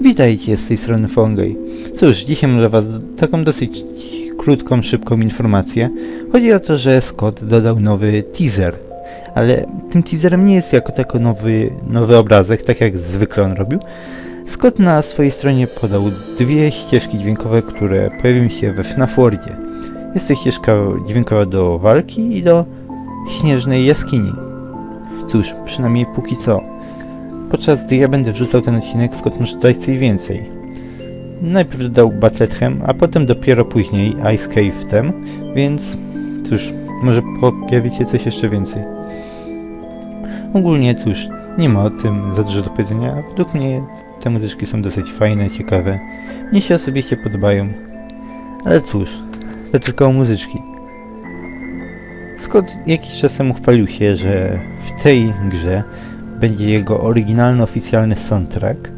Witajcie z tej strony Fongej. Cóż, dzisiaj mam dla Was taką dosyć krótką, szybką informację. Chodzi o to, że Scott dodał nowy teaser. Ale tym teaserem nie jest jako tako nowy, nowy obrazek, tak jak zwykle on robił. Scott na swojej stronie podał dwie ścieżki dźwiękowe, które pojawią się we FNAF Worldzie. Jest to ścieżka dźwiękowa do walki i do śnieżnej jaskini. Cóż, przynajmniej póki co. Podczas gdy ja będę wrzucał ten odcinek, może dodać coś więcej. Najpierw dodał Battlethem, a potem dopiero później Ice Cave Tem, więc cóż, może pojawi się coś jeszcze więcej. Ogólnie cóż, nie ma o tym za dużo do powiedzenia, a według mnie te muzyczki są dosyć fajne, ciekawe. Mnie się osobiście podobają. Ale cóż, to tylko muzyczki. Scott jakiś czas temu chwalił się, że w tej grze będzie jego oryginalny, oficjalny soundtrack.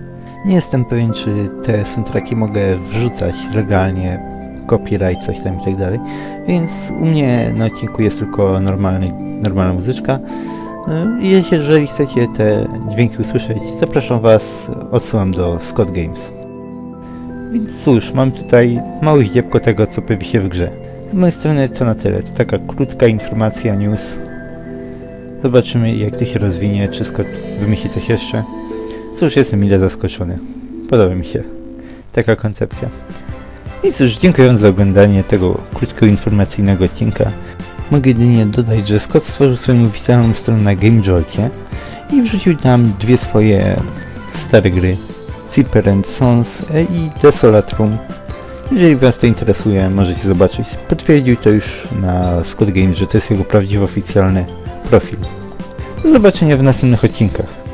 Nie jestem pewien, czy te soundtracki mogę wrzucać legalnie, copyright, coś tam i tak dalej, więc u mnie na odcinku jest tylko normalny, normalna muzyczka. Yy, Jeżeli chcecie te dźwięki usłyszeć, zapraszam Was, odsyłam do Scott Games. Więc cóż, mam tutaj małe ździebko tego, co pojawi się w grze. Z mojej strony to na tyle, to taka krótka informacja, news. Zobaczymy jak to się rozwinie, czy wymyśli coś jeszcze. Cóż, jestem mile zaskoczony. Podoba mi się taka koncepcja. I cóż, dziękuję za oglądanie tego krótkiego informacyjnego odcinka. Mogę jedynie dodać, że Scott stworzył swoją oficjalną stronę na GameJolcie i wrzucił tam dwie swoje stare gry. Zipper and Sons i Desolatrum. Jeżeli Was to interesuje, możecie zobaczyć. Potwierdził to już na Scott Games, że to jest jego prawdziwy oficjalny profil. Do zobaczenia w następnych odcinkach.